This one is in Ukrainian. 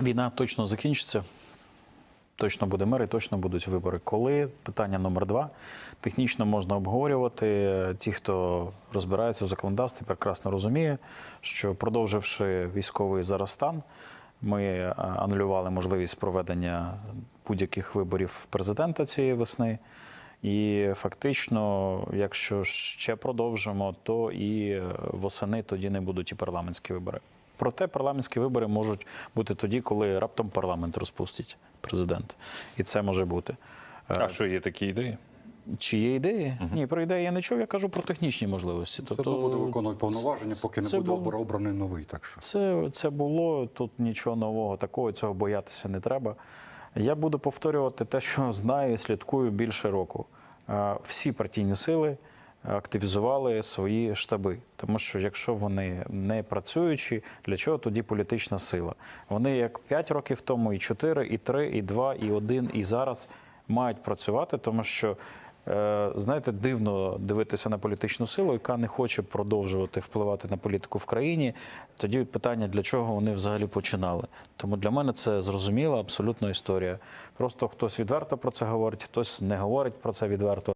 Війна точно закінчиться. Точно буде мир і точно будуть вибори. Коли питання номер два технічно можна обговорювати. Ті, хто розбирається в законодавстві, прекрасно розуміє, що продовживши військовий зараз стан, ми е, анулювали можливість проведення будь-яких виборів президента цієї весни. І фактично, якщо ще продовжимо, то і е, восени тоді не будуть і парламентські вибори. Проте парламентські вибори можуть бути тоді, коли раптом парламент розпустить президент. І це може бути. Е, А що є такі ідеї? Чи є ідеї? Ні, про ідеї я не чув, я кажу про технічні можливості. Все одно буде виконувати повноваження, поки не буде було- обраний новий. Так що Це, це було тут нічого нового такого, цього боятися не треба. Я буду повторювати те, що знаю і слідкую більше року. Е, Всі партійні сили активізували свої штаби, тому що якщо вони не працюючі, для чого тоді політична сила? Вони як 5 років тому, і 4, і 3, і 2, і 1, і зараз мають працювати, тому що Е, Знаєте, дивно дивитися на політичну силу, яка не хоче продовжувати впливати на політику в країні. Тоді питання, для чого вони взагалі починали. Тому для мене це зрозуміла абсолютно історія. Просто хтось відверто про це говорить, хтось не говорить про це відверто.